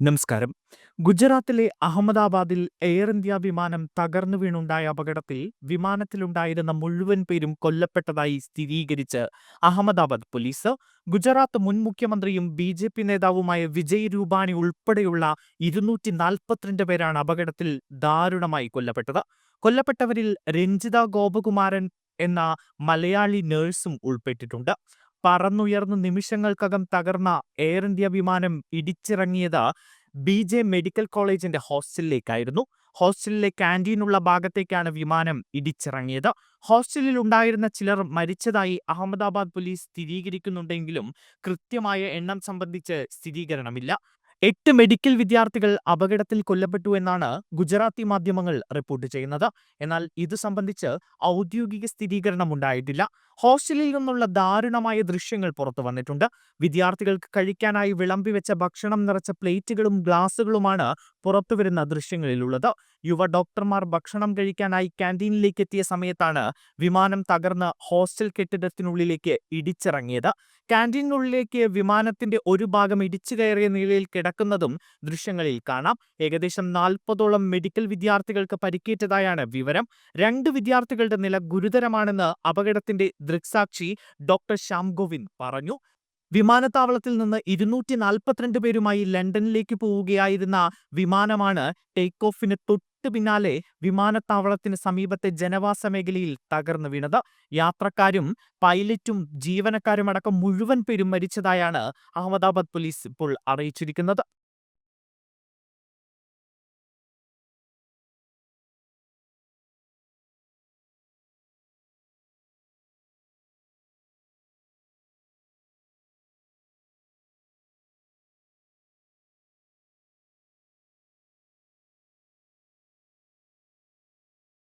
നമസ്കാരം. ഗുജറാത്തിലെ അഹമ്മദാബാദിൽ എയർ ഇന്ത്യ വിമാനം തകർന്നു വീണുണ്ടായ അപകടത്തിൽ വിമാനത്തിലുണ്ടായിരുന്ന മുഴുവൻ പേരും കൊല്ലപ്പെട്ടതായി സ്ഥിരീകരിച്ച് അഹമ്മദാബാദ് പോലീസ്. ഗുജറാത്ത് മുൻ മുഖ്യമന്ത്രിയും ബി ജെ പി നേതാവുമായ വിജയ് രൂപാണി ഉൾപ്പെടെയുള്ള ഇരുന്നൂറ്റി നാൽപ്പത്തിരണ്ട് പേരാണ് അപകടത്തിൽ ദാരുണമായി കൊല്ലപ്പെട്ടത്. കൊല്ലപ്പെട്ടവരിൽ രഞ്ജിത ഗോപകുമാരൻ എന്ന മലയാളി നഴ്സും ഉൾപ്പെട്ടിട്ടുണ്ട്. പറന്നുയർന്ന് നിമിഷങ്ങൾക്കകം തകർന്ന എയർ ഇന്ത്യ വിമാനം ഇടിച്ചിറങ്ങിയത് ബി ജെ മെഡിക്കൽ കോളേജിന്റെ ഹോസ്റ്റലിലേക്കായിരുന്നു. ഹോസ്റ്റലിലെ ക്യാന്റീനുള്ള ഭാഗത്തേക്കാണ് വിമാനം ഇടിച്ചിറങ്ങിയത്. ഹോസ്റ്റലിൽ ഉണ്ടായിരുന്ന ചിലർ മരിച്ചതായി അഹമ്മദാബാദ് പോലീസ് സ്ഥിരീകരിക്കുന്നുണ്ടെങ്കിലും കൃത്യമായ എണ്ണം സംബന്ധിച്ച് സ്ഥിരീകരണമില്ല. എട്ട് മെഡിക്കൽ വിദ്യാർത്ഥികൾ അപകടത്തിൽ കൊല്ലപ്പെട്ടു എന്നാണ് ഗുജറാത്തി മാധ്യമങ്ങൾ റിപ്പോർട്ട് ചെയ്യുന്നത്. എന്നാൽ ഇത് സംബന്ധിച്ച് ഔദ്യോഗിക സ്ഥിരീകരണം ഉണ്ടായിട്ടില്ല. ഹോസ്റ്റലിൽ നിന്നുള്ള ദാരുണമായ ദൃശ്യങ്ങൾ പുറത്തു വന്നിട്ടുണ്ട്. വിദ്യാർത്ഥികൾക്ക് കഴിക്കാനായി വിളമ്പി വെച്ച ഭക്ഷണം നിറച്ച പ്ലേറ്റുകളും ഗ്ലാസുകളുമാണ് പുറത്തുവരുന്ന ദൃശ്യങ്ങളിലുള്ളത്. യുവ ഡോക്ടർമാർ ഭക്ഷണം കഴിക്കാനായി ക്യാന്റീനിലേക്ക് എത്തിയ സമയത്താണ് വിമാനം തകർന്ന് ഹോസ്റ്റൽ കെട്ടിടത്തിനുള്ളിലേക്ക് ഇടിച്ചിറങ്ങിയത്. ക്യാന്റീനുള്ളിലേക്ക് വിമാനത്തിന്റെ ഒരു ഭാഗം ഇടിച്ചു കയറിയ നിലയിൽ കിടക്കുന്നതും ദൃശ്യങ്ങളിൽ കാണാം. ഏകദേശം നാൽപ്പതോളം മെഡിക്കൽ വിദ്യാർത്ഥികൾക്ക് പരിക്കേറ്റതായാണ് വിവരം. രണ്ട് വിദ്യാർത്ഥികളുടെ നില ഗുരുതരമാണെന്ന് അപകടത്തിന്റെ ദൃക്സാക്ഷി ഡോക്ടർ ശ്യാം ഗോവിന്ദ് പറഞ്ഞു. വിമാനത്താവളത്തിൽ നിന്ന് ഇരുന്നൂറ്റി നാൽപ്പത്തിരണ്ട് പേരുമായി ലണ്ടനിലേക്ക് പോവുകയായിരുന്ന വിമാനമാണ് ടേക്ക് ഓഫിന് തൊട്ടു പിന്നാലെ വിമാനത്താവളത്തിന് സമീപത്തെ ജനവാസ മേഖലയിൽ തകർന്നു വീണത്. യാത്രക്കാരും പൈലറ്റും ജീവനക്കാരുമടക്കം മുഴുവൻ പേരും മരിച്ചതായാണ് അഹമ്മദാബാദ് പോലീസ് ഇപ്പോൾ അറിയിച്ചിരിക്കുന്നത്.